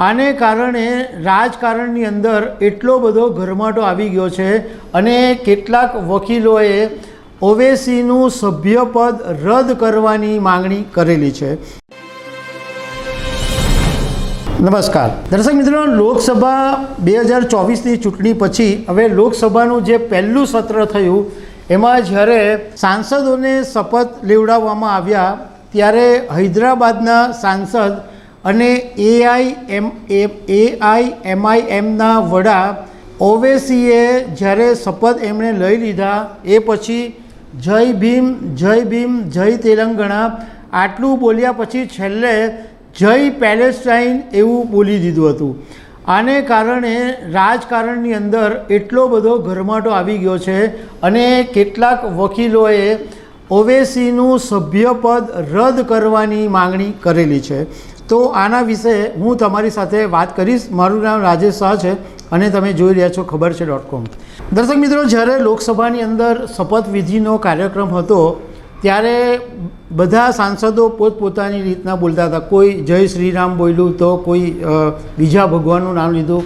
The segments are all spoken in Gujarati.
આને કારણે રાજકારણની અંદર એટલો બધો ગરમાટો આવી ગયો છે અને કેટલાક વકીલોએ ઓવેસીનું સભ્યપદ રદ કરવાની માંગણી કરેલી છે. નમસ્કાર. દર્શક મિત્રો, લોકસભા બે હજાર ચોવીસની ચૂંટણી પછી હવે લોકસભાનું જે પહેલું સત્ર થયું, એમાં જ્યારે સાંસદોને શપથ લેવડાવવામાં આવ્યા, ત્યારે હૈદરાબાદના સાંસદ અને એઆઈ એમ એઆઈ એમના વડા ઓવેસીએ જ્યારે શપથ એમણે લઈ લીધા, એ પછી જય ભીમ જય ભીમ, જય તેલંગણા આટલું બોલ્યા પછી છેલ્લે જય પેલેસ્ટાઇન એવું બોલી દીધું હતું. આને કારણે રાજકારણની અંદર એટલો બધો ગરમાટો આવી ગયો છે અને કેટલાક વકીલોએ ઓવેસીનું સભ્યપદ રદ કરવાની માંગણી કરેલી છે. તો આના વિશે હું તમારી સાથે વાત કરીશ. મારું નામ રાજેશ શાહ છે અને તમે જોઈ રહ્યા છો ખબર છે ડોટ કોમ દર્શક મિત્રો, જ્યારે લોકસભાની અંદર શપથવિધિનો કાર્યક્રમ હતો, ત્યારે બધા સાંસદો પોતપોતાની રીતના બોલતા હતા. કોઈ જય શ્રીરામ બોલ્યું તો કોઈ બીજા ભગવાનનું નામ લીધું.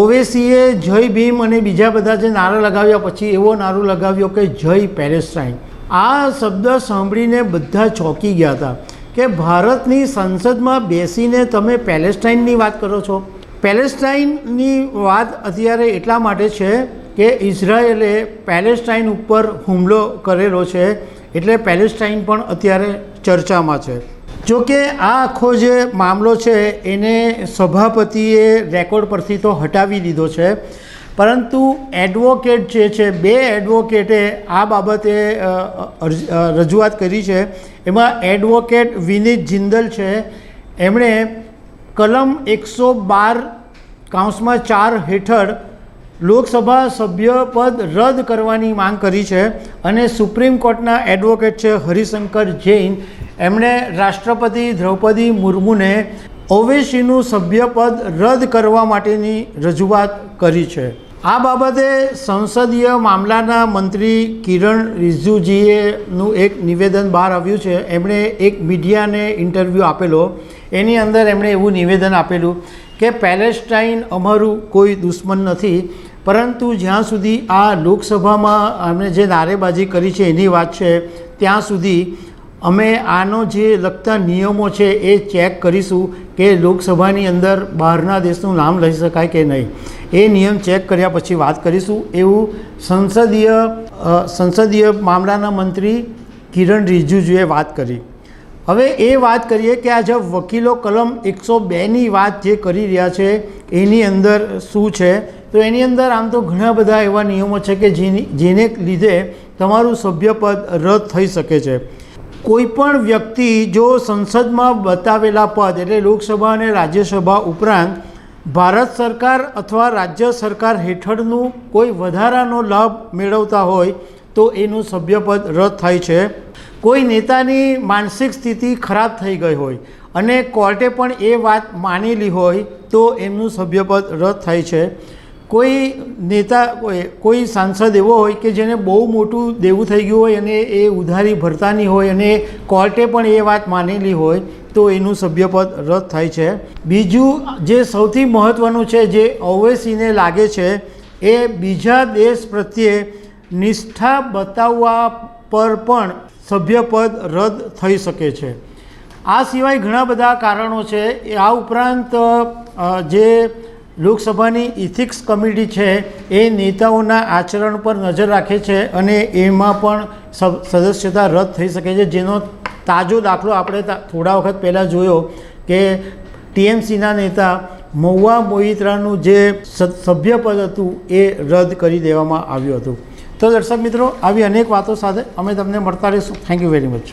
ઓવેસીએ જય ભીમ અને બીજા બધા જે નારા લગાવ્યા પછી એવો નારો લગાવ્યો કે જય પેરેસ્ટાઇન આ શબ્દ સાંભળીને બધા ચોંકી ગયા હતા. કે ભારતની સંસદમાં બેસીને તમે પેલેસ્ટાઇનની વાત કરો છો? પેલેસ્ટાઇનની વાત અત્યારે એટલા માટે છે કે ઇઝરાયેલે પેલેસ્ટાઇન ઉપર હુમલો કરેલો છે એટલે પેલેસ્ટાઇન પણ અત્યારે ચર્ચામાં છે. જો કે આ આખો જે મામલો છે એને સભાપતિએ રેકોર્ડ પરથી તો હટાવી દીધો છે. પરંતુ એડવોકેટ જે છે, બે એડવોકેટે આ બાબતે રજૂઆત કરી છે. એમાં એડવોકેટ વિનીત જિંદલ છે. એમણે કલમ એકસો બાર કાઉન્સમાં ચાર હેઠળ લોકસભા સભ્યપદ રદ કરવાની માંગ કરી છે અને સુપ્રીમ કોર્ટના એડવોકેટ છે હરિશંકર જૈન. એમણે રાષ્ટ્રપતિ દ્રૌપદી મુર્મુને ઓવેસીનું સભ્યપદ રદ કરવા માટેની રજૂઆત કરી છે. આ બાબતે સંસદીય મામલાના મંત્રી કિરણ રિજિજુજીએનું એક નિવેદન બહાર આવ્યું છે. એમણે એક મીડિયાને ઇન્ટરવ્યૂ આપેલો. એની અંદર એમણે એવું નિવેદન આપેલું કે પેલેસ્ટાઇન અમારું કોઈ દુશ્મન નથી, પરંતુ જ્યાં સુધી આ લોકસભામાં અમે જે નારેબાજી કરી છે એની વાત છે, ત્યાં સુધી અમે આનો જે લગતા નિયમો છે એ ચેક કરીશું. કે લોકસભાની અંદર બહારના દેશનું નામ લઈ શકાય કે નહીં, એ નિયમ ચેક કર્યા પછી વાત કરીશું. એવું સંસદીય સંસદીય મામલાના મંત્રી કિરણ રિજિજુએ વાત કરી. હવે એ વાત કરીએ કે આ જે વકીલો કલમ એકસો બેની વાત જે કરી રહ્યા છે, એની અંદર શું છે? તો એની અંદર આમ તો ઘણા બધા એવા નિયમો છે કે જેની, જેને લીધે તમારું સભ્યપદ રદ થઈ શકે છે. કોઈ પણ વ્યક્તિ જો સંસદમાં બતાવેલા પદ એટલે લોકસભા અને રાજ્યસભા ઉપરાંત ભારત સરકાર અથવા રાજ્ય સરકાર હેઠળનું કોઈ વધારાનો લાભ મેળવતા હોય તો એનું સભ્યપદ રદ થાય છે. કોઈ નેતાની માનસિક સ્થિતિ ખરાબ થઈ ગઈ હોય અને કોર્ટે પણ એ વાત માનેલી હોય તો એમનું સભ્યપદ રદ થાય છે. કોઈ નેતા, કોઈ- સાંસદ એવો હોય કે જેને બહુ મોટું દેવું થઈ ગયું હોય અને એ ઉધારી ભરતાની હોય અને કોર્ટે પણ એ વાત માનેલી હોય, તો એનું સભ્યપદ રદ થાય છે. બીજું જે સૌથી મહત્ત્વનું છે, જે ઓવેસીને લાગે છે, એ બીજા દેશ પ્રત્યે નિષ્ઠા બતાવવા પર પણ સભ્યપદ રદ થઈ શકે છે. આ સિવાય ઘણા બધા કારણો છે. આ ઉપરાંત જે લોકસભાની ઇથિક્સ કમિટી છે, એ નેતાઓના આચરણ પર નજર રાખે છે અને એમાં પણ સદસ્યતા રદ થઈ શકે છે. જેનો તાજો દાખલો આપણે થોડા વખત પહેલાં જોયો કે ટીએમસીના નેતા મહુવા મોહિત્રાનું જે સભ્યપદ હતું, એ રદ કરી દેવામાં આવ્યું હતું. તો દર્શક મિત્રો, આવી અનેક વાતો સાથે અમે તમને મળતા રહીશું. Thank you very much